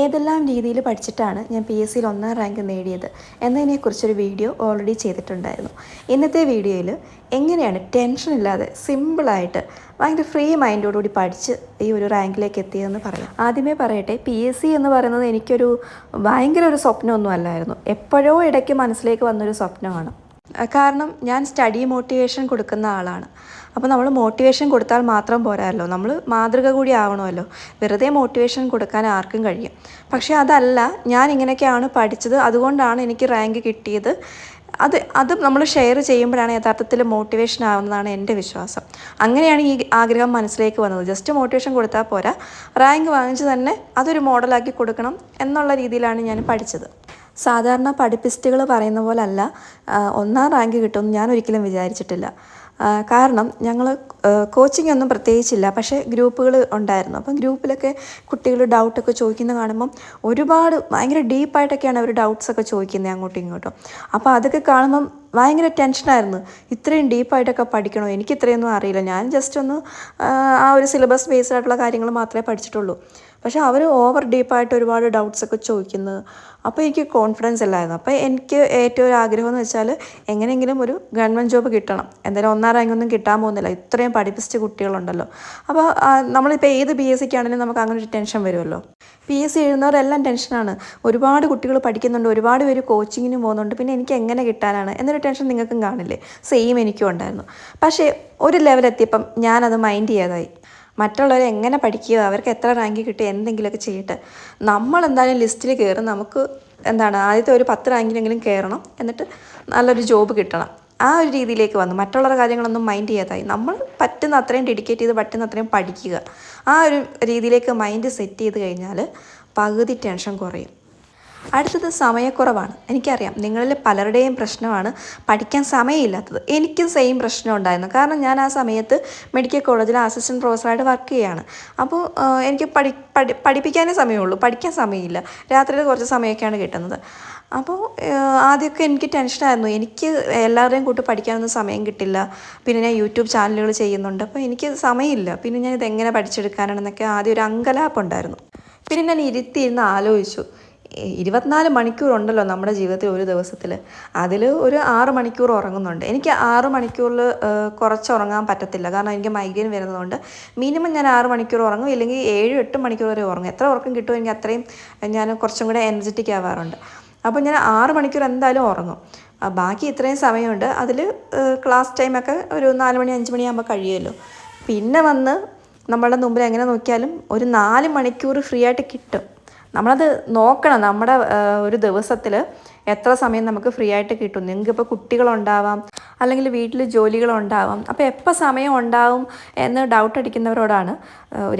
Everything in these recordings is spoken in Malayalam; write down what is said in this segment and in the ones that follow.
ഏതെല്ലാം രീതിയിൽ പഠിച്ചിട്ടാണ് ഞാൻ പി എസ് സിയിൽ ഒന്നാം റാങ്ക് നേടിയത് എന്നതിനെക്കുറിച്ചൊരു വീഡിയോ ഓൾറെഡി ചെയ്തിട്ടുണ്ടായിരുന്നു. ഇന്നത്തെ വീഡിയോയിൽ എങ്ങനെയാണ് ടെൻഷൻ ഇല്ലാതെ സിമ്പിളായിട്ട് ഭയങ്കര ഫ്രീ മൈൻഡോടുകൂടി പഠിച്ച് ഈ ഒരു റാങ്കിലേക്ക് എത്തിയതെന്ന് പറയാം. ആദ്യമേ പറയട്ടെ പി എസ് സി എന്ന് പറയുന്നത് എനിക്കൊരു ഭയങ്കര ഒരു സ്വപ്നമൊന്നും അല്ലായിരുന്നു. എപ്പോഴോ ഇടയ്ക്ക് മനസ്സിലേക്ക് വന്നൊരു സ്വപ്നമാണ്. കാരണം ഞാൻ സ്റ്റഡി മോട്ടിവേഷൻ കൊടുക്കുന്ന ആളാണ്. അപ്പോൾ നമ്മൾ മോട്ടിവേഷൻ കൊടുത്താൽ മാത്രം പോരാല്ലോ. നമ്മൾ മാതൃക കൂടി ആവണമല്ലോ. വെറുതെ മോട്ടിവേഷൻ കൊടുക്കാൻ ആർക്കും കഴിയും. പക്ഷേ അതല്ല ഞാൻ ഇങ്ങനെയൊക്കെയാണ് പഠിച്ചത്. അതുകൊണ്ടാണ് എനിക്ക് റാങ്ക് കിട്ടിയത്. അത് അത് നമ്മൾ ഷെയർ ചെയ്യുമ്പോഴാണ് യഥാർത്ഥത്തിൽ മോട്ടിവേഷൻ ആവുന്നതാണ് എന്റെ വിശ്വാസം. അങ്ങനെയാണ് ഈ ആഗ്രഹം മനസ്സിലേക്ക് വന്നത്. ജസ്റ്റ് മോട്ടിവേഷൻ കൊടുത്താൽ പോരാ. റാങ്ക് വാങ്ങിച്ച് തന്നെ അതൊരു മോഡലാക്കി കൊടുക്കണം എന്നുള്ള രീതിയിലാണ് ഞാൻ പഠിച്ചത്. സാധാരണ പഠിപ്പിസ്റ്റുകൾ പറയുന്ന പോലല്ല ഒന്നാം റാങ്ക് കിട്ടുമെന്ന് ഞാൻ ഒരിക്കലും വിചാരിച്ചിട്ടില്ല. കാരണം ഞങ്ങൾ കോച്ചിങ് ഒന്നും പ്രത്യേകിച്ചില്ല പക്ഷേ ഗ്രൂപ്പുകൾ ഉണ്ടായിരുന്നു. അപ്പം ഗ്രൂപ്പിലൊക്കെ കുട്ടികൾ ഡൗട്ടൊക്കെ ചോദിക്കുന്ന കാണുമ്പം ഒരുപാട് ഭയങ്കര ഡീപ്പായിട്ടൊക്കെയാണ് അവർ ഡൗട്ട്സൊക്കെ ചോദിക്കുന്നത് അങ്ങോട്ടും ഇങ്ങോട്ടും. അപ്പോൾ അതൊക്കെ കാണുമ്പം ഭയങ്കര ടെൻഷനായിരുന്നു. ഇത്രയും ഡീപ്പായിട്ടൊക്കെ പഠിക്കണോ? എനിക്ക് ഇത്രയൊന്നും അറിയില്ല. ഞാൻ ജസ്റ്റ് ഒന്ന് ആ, ആ ഒരു സിലബസ് ബേസ്ഡ് ആയിട്ടുള്ള കാര്യങ്ങൾ മാത്രമേ പഠിച്ചിട്ടുള്ളൂ. പക്ഷേ അവർ ഓവർ ഡീപ്പായിട്ട് ഒരുപാട് ഡൗട്ട്സ് ഒക്കെ ചോദിക്കുന്നു. അപ്പോൾ എനിക്ക് കോൺഫിഡൻസ് ഇല്ലായിരുന്നു. അപ്പോൾ എനിക്ക് ഏറ്റവും ഒരു ആഗ്രഹം എന്ന് വെച്ചാൽ എങ്ങനെയെങ്കിലും ഒരു ഗവൺമെന്റ് ജോബ് കിട്ടണം. എന്തായാലും ഒന്നാം റാങ്ക് ഒന്നും കിട്ടാൻ പോകുന്നില്ല. ഇത്രയും പഠിപ്പിച്ച കുട്ടികളുണ്ടല്ലോ. അപ്പോൾ നമ്മളിപ്പോൾ ഏത് ബി എസ് സിക്ക് ആണെങ്കിലും നമുക്ക് അങ്ങനെ ഒരു ടെൻഷൻ വരുമല്ലോ. പി എസ് സി എഴുതുന്നവരെല്ലാം ടെൻഷനാണ് ഒരുപാട് കുട്ടികൾ പഠിക്കുന്നുണ്ട്. ഒരുപാട് പേര് കോച്ചിങ്ങിന് പോകുന്നുണ്ട്. പിന്നെ എനിക്ക് എങ്ങനെ കിട്ടാനാണ്? എന്നൊരു ടെൻഷൻ നിങ്ങൾക്കും കാണില്ലേ? സെയിം എനിക്കും ഉണ്ടായിരുന്നു. പക്ഷേ ഒരു ലെവലെത്തിയപ്പം ഞാനത് മൈൻഡ് ചെയ്യാതായി. മറ്റുള്ളവർ എങ്ങനെ പഠിക്കുക അവർക്ക് എത്ര റാങ്ക് കിട്ടി എന്തെങ്കിലുമൊക്കെ ചെയ്യട്ടെ. നമ്മൾ എന്തായാലും ലിസ്റ്റിൽ കയറും നമുക്ക് എന്താണ് ആദ്യത്തെ ഒരു പത്ത് റാങ്കിലെങ്കിലും കയറണം എന്നിട്ട് നല്ലൊരു ജോബ് കിട്ടണം. ആ ഒരു രീതിയിലേക്ക് വന്നു. മറ്റുള്ളവരുടെ കാര്യങ്ങളൊന്നും മൈൻഡ് ചെയ്യാതായി. നമ്മൾ പറ്റുന്ന അത്രയും ഡെഡിക്കേറ്റ് ചെയ്ത് പറ്റുന്ന അത്രയും പഠിക്കുക. ആ ഒരു രീതിയിലേക്ക് മൈൻഡ് സെറ്റ് ചെയ്ത് കഴിഞ്ഞാൽ പകുതി ടെൻഷൻ കുറയും. അടുത്തത് സമയക്കുറവാണ്. എനിക്കറിയാം നിങ്ങളിൽ പലരുടെയും പ്രശ്നമാണ് പഠിക്കാൻ സമയമില്ലാത്തത്. എനിക്കും സെയിം പ്രശ്നം ഉണ്ടായിരുന്നു. കാരണം ഞാൻ ആ സമയത്ത് മെഡിക്കൽ കോളേജിൽ അസിസ്റ്റന്റ് പ്രൊഫസറായിട്ട് വർക്ക് ചെയ്യുകയാണ് അപ്പോൾ എനിക്ക് പഠി പഠി പഠിപ്പിക്കാനേ സമയമുള്ളൂ. പഠിക്കാൻ സമയമില്ല. രാത്രിയിൽ കുറച്ച് സമയമൊക്കെയാണ് കിട്ടുന്നത്. അപ്പോൾ ആദ്യമൊക്കെ എനിക്ക് ടെൻഷനായിരുന്നു എനിക്ക് എല്ലാവരുടെയും കൂട്ട് പഠിക്കാനൊന്നും സമയം കിട്ടില്ല. പിന്നെ ഞാൻ യൂട്യൂബ് ചാനലുകൾ ചെയ്യുന്നുണ്ട്. അപ്പോൾ എനിക്ക് സമയമില്ല. പിന്നെ ഞാൻ ഇതെങ്ങനെ പഠിച്ചെടുക്കാനാണെന്നൊക്കെ ആദ്യം ഒരു അങ്കലാപ്പ് ഉണ്ടായിരുന്നു. പിന്നെ ഞാൻ ഇരുത്തിയിരുന്ന് ആലോചിച്ചു. ഇരുപത്തിനാല് മണിക്കൂറുണ്ടല്ലോ നമ്മുടെ ജീവിതത്തിൽ ഒരു ദിവസത്തിൽ. അതിൽ ഒരു ആറ് മണിക്കൂർ ഉറങ്ങുന്നുണ്ട്. എനിക്ക് ആറ് മണിക്കൂറിൽ കുറച്ച് ഉറങ്ങാൻ പറ്റത്തില്ല. കാരണം എനിക്ക് മൈഗ്രെയിൻ വരുന്നതുകൊണ്ട് മിനിമം ഞാൻ ആറ് മണിക്കൂർ ഉറങ്ങും. ഇല്ലെങ്കിൽ ഏഴ് എട്ട് മണിക്കൂർ വരെ ഉറങ്ങും. എത്ര ഉറക്കം കിട്ടുമോ എനിക്ക് അത്രയും ഞാൻ കുറച്ചും കൂടെ എനർജറ്റിക് ആവാറുണ്ട്. അപ്പോൾ ഞാൻ ആറ് മണിക്കൂർ എന്തായാലും ഉറങ്ങും. ബാക്കി ഇത്രയും സമയമുണ്ട്. അതിൽ ക്ലാസ് ടൈമൊക്കെ ഒരു നാല് മണി അഞ്ച് മണിയാകുമ്പോൾ കഴിയുമല്ലോ. പിന്നെ വന്ന് നമ്മളുടെ മുമ്പിൽ എങ്ങനെ നോക്കിയാലും ഒരു നാല് മണിക്കൂർ ഫ്രീ ആയിട്ട് കിട്ടും. നമ്മളത് നോക്കണം. നമ്മുടെ ഒരു ദിവസത്തിൽ എത്ര സമയം നമുക്ക് ഫ്രീ ആയിട്ട് കിട്ടും. നിങ്ങൾക്ക് ഇപ്പോൾ കുട്ടികളുണ്ടാവാം. അല്ലെങ്കിൽ വീട്ടിൽ ജോലികളുണ്ടാവാം. അപ്പോൾ എപ്പോൾ സമയം ഉണ്ടാവും എന്ന് ഡൗട്ട് അടിക്കുന്നവരോടാണ്.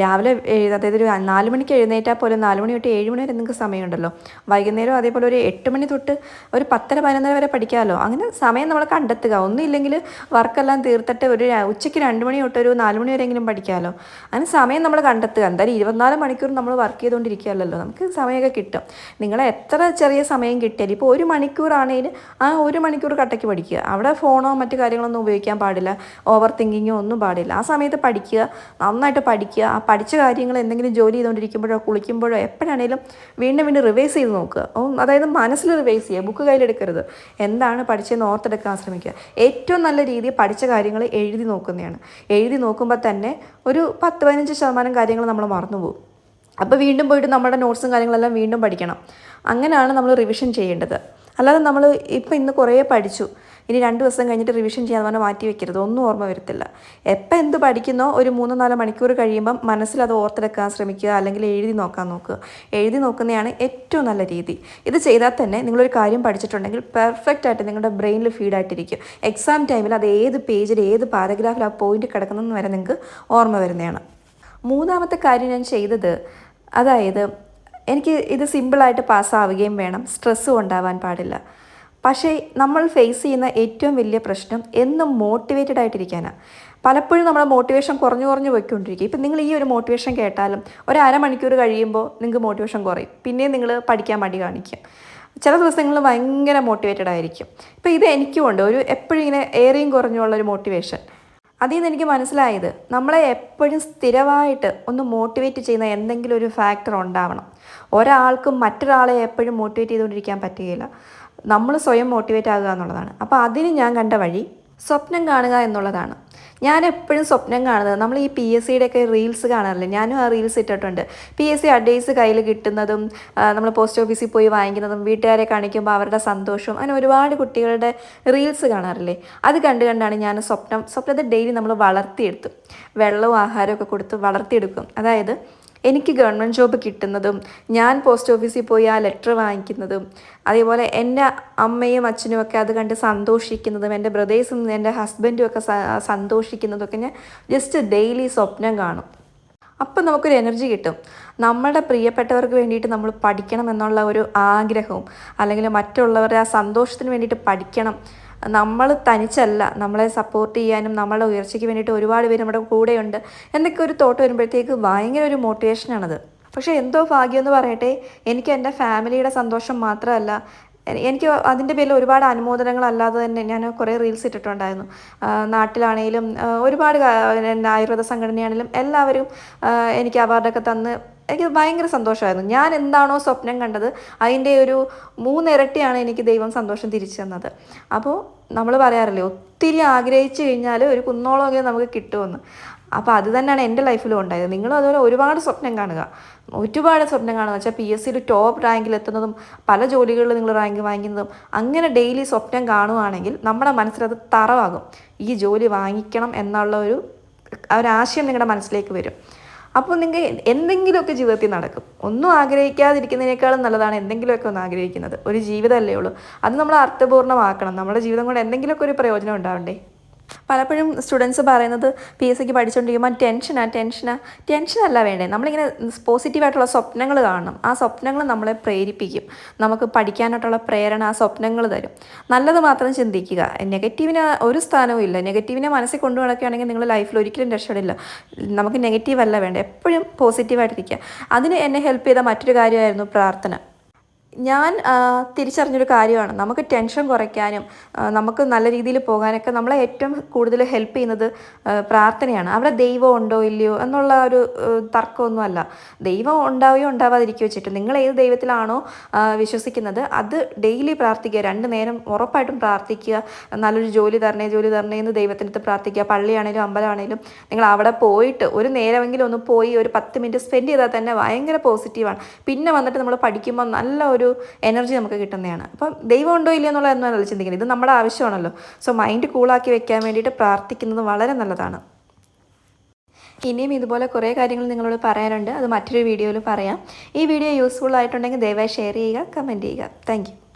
രാവിലെ അതായത് ഒരു നാല് മണിക്ക് എഴുന്നേറ്റാൽ പോലും നാല് മണി തൊട്ട് ഏഴ് മണി വരെ നിങ്ങൾക്ക് സമയമുണ്ടല്ലോ. വൈകുന്നേരം അതേപോലെ ഒരു എട്ട് മണി തൊട്ട് ഒരു പത്തര പതിനൊന്നര വരെ പഠിക്കാമല്ലോ. അങ്ങനെ സമയം നമ്മൾ കണ്ടെത്തുക. ഒന്നുമില്ലെങ്കിൽ വർക്കെല്ലാം തീർത്തിട്ട് ഒരു ഉച്ചയ്ക്ക് രണ്ട് മണി തൊട്ട് ഒരു നാല് മണി വരെയെങ്കിലും പഠിക്കാമല്ലോ. അങ്ങനെ സമയം നമ്മൾ കണ്ടെത്തുക. എന്തായാലും ഇരുപത്തിനാല് മണിക്കൂർ നമ്മൾ വർക്ക് ചെയ്തുകൊണ്ടിരിക്കുകയല്ലോ നമുക്ക് സമയമൊക്കെ കിട്ടും. നിങ്ങൾ എത്ര ചെറിയ സമയം കിട്ടിയാലും ഇപ്പോൾ ഒരു മണിക്കൂറാണെങ്കിൽ ആ ഒരു മണിക്കൂർ കട്ടയ്ക്ക് പഠിക്കുക. അവിടെ ഫോണോ മറ്റു കാര്യങ്ങളൊന്നും ഉപയോഗിക്കാൻ പാടില്ല. ഓവർ തിങ്കിങ്ങോ ഒന്നും പാടില്ല. ആ സമയത്ത് പഠിക്കുക നന്നായിട്ട് പഠിക്കുക. ആ പഠിച്ച കാര്യങ്ങൾ എന്തെങ്കിലും ജോലി ചെയ്തുകൊണ്ടിരിക്കുമ്പോഴോ കുളിക്കുമ്പോഴോ എപ്പോഴാണേലും വീണ്ടും വീണ്ടും റിവൈസ് ചെയ്ത് നോക്കുക. അതായത് മനസ്സിൽ റിവൈസ് ചെയ്യുക ബുക്ക് കയ്യിലെടുക്കരുത്. എന്താണ് പഠിച്ചതെന്ന് ഓർത്തെടുക്കാൻ ശ്രമിക്കുക. ഏറ്റവും നല്ല രീതിയിൽ പഠിച്ച കാര്യങ്ങൾ എഴുതി നോക്കുന്നതാണ്. എഴുതി നോക്കുമ്പോൾ തന്നെ ഒരു പത്ത് പതിനഞ്ച് ശതമാനം കാര്യങ്ങൾ നമ്മൾ മറന്നുപോകും അപ്പോൾ വീണ്ടും പോയിട്ട് നമ്മുടെ നോട്ട്സും കാര്യങ്ങളെല്ലാം വീണ്ടും പഠിക്കണം. അങ്ങനെയാണ് നമ്മൾ റിവിഷൻ ചെയ്യേണ്ടത്. അല്ലാതെ നമ്മൾ ഇപ്പം ഇന്ന് കുറേ പഠിച്ചു. ഇനി രണ്ട് ദിവസം കഴിഞ്ഞിട്ട് റിവിഷൻ ചെയ്യാൻ പറഞ്ഞാൽ മാറ്റി വെക്കരുത്. ഒന്നും ഓർമ്മ വരത്തില്ല. എപ്പോൾ എന്ത് പഠിക്കുന്നോ ഒരു മൂന്നോ നാലോ മണിക്കൂർ കഴിയുമ്പം മനസ്സിൽ അത് ഓർത്തെടുക്കാൻ ശ്രമിക്കുക അല്ലെങ്കിൽ എഴുതി നോക്കാൻ നോക്കുക. എഴുതി നോക്കുന്നതാണ് ഏറ്റവും നല്ല രീതി. ഇത് ചെയ്താൽ തന്നെ നിങ്ങളൊരു കാര്യം പഠിച്ചിട്ടുണ്ടെങ്കിൽ പെർഫെക്റ്റ് ആയിട്ട് നിങ്ങളുടെ ബ്രെയിനിൽ ഫീഡായിട്ടിരിക്കും എക്സാം ടൈമിൽ അത് ഏത് പേജിൽ ഏത് പാരഗ്രാഫിൽ ആ പോയിന്റ് കിടക്കുന്നതെന്ന് വരെ നിങ്ങൾക്ക് ഓർമ്മ വരുന്നതാണ്. മൂന്നാമത്തെ കാര്യം ഞാൻ ചെയ്തത് അതായത് എനിക്ക് ഇത് സിമ്പിളായിട്ട് പാസ്സാവുകയും വേണം. സ്ട്രെസ്സും ഉണ്ടാവാൻ പാടില്ല. പക്ഷേ നമ്മൾ ഫേസ് ചെയ്യുന്ന ഏറ്റവും വലിയ പ്രശ്നം എന്നും മോട്ടിവേറ്റഡ് ആയിട്ടിരിക്കാനാണ് പലപ്പോഴും നമ്മുടെ മോട്ടിവേഷൻ കുറഞ്ഞു കുറഞ്ഞു പോയിക്കൊണ്ടിരിക്കും. ഇപ്പം നിങ്ങൾ ഈ ഒരു മോട്ടിവേഷൻ കേട്ടാലും ഒരു അരമണിക്കൂർ കഴിയുമ്പോൾ നിങ്ങൾക്ക് മോട്ടിവേഷൻ കുറയും. പിന്നെയും നിങ്ങൾ പഠിക്കാൻ മടി കാണിക്കും. ചില ദിവസങ്ങൾ ഭയങ്കര മോട്ടിവേറ്റഡ് ആയിരിക്കും. ഇപ്പം ഇത് എനിക്കും ഉണ്ട്. ഒരു എപ്പോഴും ഇങ്ങനെ ഏറെയും കുറഞ്ഞുള്ള ഒരു മോട്ടിവേഷൻ അതിൽ നിന്ന് എനിക്ക് മനസ്സിലായത് നമ്മളെ എപ്പോഴും സ്ഥിരമായിട്ട് ഒന്ന് മോട്ടിവേറ്റ് ചെയ്യുന്ന എന്തെങ്കിലും ഒരു ഫാക്ടർ ഉണ്ടാവണം. ഒരാൾക്കും മറ്റൊരാളെ എപ്പോഴും മോട്ടിവേറ്റ് ചെയ്തുകൊണ്ടിരിക്കാൻ പറ്റുകയില്ല. നമ്മൾ സ്വയം മോട്ടിവേറ്റ് ആകുക എന്നുള്ളതാണ്. അപ്പോൾ അതിന് ഞാൻ കണ്ട വഴി സ്വപ്നം കാണുക എന്നുള്ളതാണ്. ഞാൻ എപ്പോഴും സ്വപ്നം കാണുന്നത്. നമ്മൾ ഈ പി എസ് സിയുടെ ഒക്കെ റീൽസ് കാണാറില്ലേ? ഞാനും ആ റീൽസ് ഇട്ടിട്ടുണ്ട്. പി എസ് സി അഡ്വൈസ് കയ്യിൽ കിട്ടുന്നതും നമ്മൾ പോസ്റ്റ് ഓഫീസിൽ പോയി വാങ്ങിക്കുന്നതും വീട്ടുകാരെ കാണിക്കുമ്പോൾ അവരുടെ സന്തോഷവും അങ്ങനെ ഒരുപാട് കുട്ടികളുടെ റീൽസ് കാണാറില്ലേ? അത് കണ്ടു കണ്ടാണ് ഞാൻ സ്വപ്നം സ്വപ്നത്തെ ഡെയിലി നമ്മൾ വളർത്തിയെടുത്തു വെള്ളവും ആഹാരമൊക്കെ കൊടുത്ത് വളർത്തിയെടുക്കും. അതായത് എനിക്ക് ഗവൺമെന്റ് ജോബ് കിട്ടുന്നതും ഞാൻ പോസ്റ്റ് ഓഫീസിൽ പോയി ആ ലെറ്റർ വാങ്ങിക്കുന്നതും അതേപോലെ എന്റെ അമ്മയും അച്ഛനും ഒക്കെ അത് കണ്ട് സന്തോഷിക്കുന്നതും എന്റെ ബ്രദേഴ്സും എന്റെ ഹസ്ബൻഡും ഒക്കെ സന്തോഷിക്കുന്നതും ഒക്കെ ഞാൻ ജസ്റ്റ് ഡെയിലി സ്വപ്നം കാണും. അപ്പം നമുക്കൊരു എനർജി കിട്ടും. നമ്മളുടെ പ്രിയപ്പെട്ടവർക്ക് വേണ്ടിയിട്ട് നമ്മൾ പഠിക്കണം എന്നുള്ള ഒരു ആഗ്രഹവും അല്ലെങ്കിൽ മറ്റുള്ളവരുടെ ആ സന്തോഷത്തിന് വേണ്ടിയിട്ട് പഠിക്കണം നമ്മൾ തനിച്ചല്ല നമ്മളെ സപ്പോർട്ട് ചെയ്യാനും നമ്മളെ ഉയർച്ചയ്ക്ക് വേണ്ടിയിട്ട് ഒരുപാട് പേര് നമ്മുടെ കൂടെയുണ്ട്. എന്നൊക്കെ ഒരു തോട്ട് വരുമ്പോഴത്തേക്ക് ഭയങ്കര ഒരു മോട്ടിവേഷനാണത് പക്ഷേ എന്തോ ഭാഗ്യം എന്ന് പറയട്ടെ എനിക്ക് എന്റെ ഫാമിലിയുടെ സന്തോഷം മാത്രമല്ല എനിക്ക് അതിന്റെ പേരിൽ ഒരുപാട് അനുമോദനങ്ങൾ അല്ലാതെ തന്നെ ഞാൻ കുറേ റീൽസ് ഇട്ടിട്ടുണ്ടായിരുന്നു. നാട്ടിലാണെങ്കിലും ഒരുപാട് ആയുർവേദ സംഘടനയാണെങ്കിലും എല്ലാവരും എനിക്ക് അവാർഡൊക്കെ തന്ന് എനിക്ക് ഭയങ്കര സന്തോഷമായിരുന്നു. ഞാൻ എന്താണോ സ്വപ്നം കണ്ടത് അതിന്റെ ഒരു മൂന്നിരട്ടിയാണ് എനിക്ക് ദൈവം സന്തോഷം തിരിച്ചു തന്നത്. അപ്പോൾ നമ്മൾ പറയാറില്ലേ ഒത്തിരി ആഗ്രഹിച്ചു കഴിഞ്ഞാൽ ഒരു കുന്നോളമൊക്കെ നമുക്ക് കിട്ടുമെന്ന്. അപ്പോൾ അത് തന്നെയാണ് എന്റെ ലൈഫിലും ഉണ്ടായത്. നിങ്ങളും അതുപോലെ ഒരുപാട് സ്വപ്നം കാണുക. ഒരുപാട് സ്വപ്നം കാണുക വെച്ചാൽ പി എസ് സിയിൽ ടോപ്പ് റാങ്കിൽ എത്തുന്നതും പല ജോലികളിൽ നിങ്ങൾ റാങ്ക് വാങ്ങിക്കുന്നതും അങ്ങനെ ഡെയിലി സ്വപ്നം കാണുവാണെങ്കിൽ നമ്മുടെ മനസ്സിലത് തറവാകും. ഈ ജോലി വാങ്ങിക്കണം എന്നുള്ള ഒരു ഒരാശയം നിങ്ങളുടെ മനസ്സിലേക്ക് വരും. അപ്പോൾ നിങ്ങൾക്ക് എന്തെങ്കിലുമൊക്കെ ജീവിതത്തിൽ നടക്കും. ഒന്നും ആഗ്രഹിക്കാതിരിക്കുന്നതിനേക്കാളും നല്ലതാണ് എന്തെങ്കിലുമൊക്കെ ഒന്ന് ആഗ്രഹിക്കുന്നത്. ഒരു ജീവിതമല്ലേ ഉള്ളൂ. അത് നമ്മൾ അർത്ഥപൂർണമാക്കണം നമ്മുടെ ജീവിതം കൊണ്ട് എന്തെങ്കിലുമൊക്കെ ഒരു പ്രയോജനം ഉണ്ടാവണ്ടേ? പലപ്പോഴും സ്റ്റുഡൻസ് പറയുന്നത് പി എസ് സിക്ക് പഠിച്ചുകൊണ്ടിരിക്കുമ്പോൾ ടെൻഷനാ ടെൻഷനാ ടെൻഷനല്ല വേണ്ടേ. നമ്മളിങ്ങനെ പോസിറ്റീവായിട്ടുള്ള സ്വപ്നങ്ങൾ കാണണം. ആ സ്വപ്നങ്ങൾ നമ്മളെ പ്രേരിപ്പിക്കും. നമുക്ക് പഠിക്കാനായിട്ടുള്ള പ്രേരണ ആ സ്വപ്നങ്ങൾ തരും. നല്ലത് മാത്രം ചിന്തിക്കുക. നെഗറ്റീവിന് ഒരു സ്ഥാനവും ഇല്ല. നെഗറ്റീവിനെ മനസ്സിൽ കൊണ്ടു നടക്കുകയാണെങ്കിൽ നിങ്ങൾ ലൈഫിൽ ഒരിക്കലും രക്ഷപ്പെടില്ല. നമുക്ക് നെഗറ്റീവ് അല്ല വേണ്ടേ. എപ്പോഴും പോസിറ്റീവായിട്ടിരിക്കുക അതിന് എന്നെ ഹെൽപ്പ് ചെയ്ത മറ്റൊരു കാര്യമായിരുന്നു പ്രാർത്ഥന. ഞാൻ തിരിച്ചറിഞ്ഞൊരു കാര്യമാണ്. നമുക്ക് ടെൻഷൻ കുറയ്ക്കാനും നമുക്ക് നല്ല രീതിയിൽ പോകാനൊക്കെ നമ്മളെ ഏറ്റവും കൂടുതൽ ഹെൽപ്പ് ചെയ്യുന്നത് പ്രാർത്ഥനയാണ്. അവിടെ ദൈവം ഉണ്ടോ ഇല്ലയോ എന്നുള്ള ഒരു തർക്കമൊന്നുമല്ല. ദൈവം ഉണ്ടാവുകയോ ഉണ്ടാവാതിരിക്കുകയോ വെച്ചിട്ട് നിങ്ങൾ ഏത് ദൈവത്തിലാണോ വിശ്വസിക്കുന്നത് അത് ഡെയിലി പ്രാർത്ഥിക്കുക. രണ്ട് നേരം ഉറപ്പായിട്ടും പ്രാർത്ഥിക്കുക. നല്ലൊരു ജോലി തരണേ ജോലി തരണേ എന്ന് ദൈവത്തിനടുത്ത് പ്രാർത്ഥിക്കുക. പള്ളിയാണേലും അമ്പലമാണേലും നിങ്ങൾ അവിടെ പോയിട്ട് ഒരു നേരമെങ്കിലും ഒന്ന് പോയി ഒരു പത്ത് മിനിറ്റ് സ്പെൻഡ് ചെയ്താൽ തന്നെ ഭയങ്കര പോസിറ്റീവാണ്. പിന്നെ വന്നിട്ട് നമ്മൾ പഠിക്കുമ്പോൾ നല്ല ഒരു എനർജി നമുക്ക് കിട്ടുന്നതാണ്. അപ്പം ദൈവം ഉണ്ടോ ഇല്ലയോ എന്നുള്ളതൊന്നുമല്ല ചിന്തിക്കുന്നത്. ഇത് നമ്മുടെ ആവശ്യമാണല്ലോ. സോ മൈൻഡ് കൂളാക്കി വെക്കാൻ വേണ്ടിയിട്ട് പ്രാർത്ഥിക്കുന്നത് വളരെ നല്ലതാണ്. ഇനിയും ഇതുപോലെ കുറേ കാര്യങ്ങൾ നിങ്ങളോട് പറയാനുണ്ട്. അത് മറ്റൊരു വീഡിയോയിൽ പറയാം. ഈ വീഡിയോ യൂസ്ഫുൾ ആയിട്ടുണ്ടെങ്കിൽ ദയവായി ഷെയർ ചെയ്യുക കമന്റ് ചെയ്യുക. താങ്ക്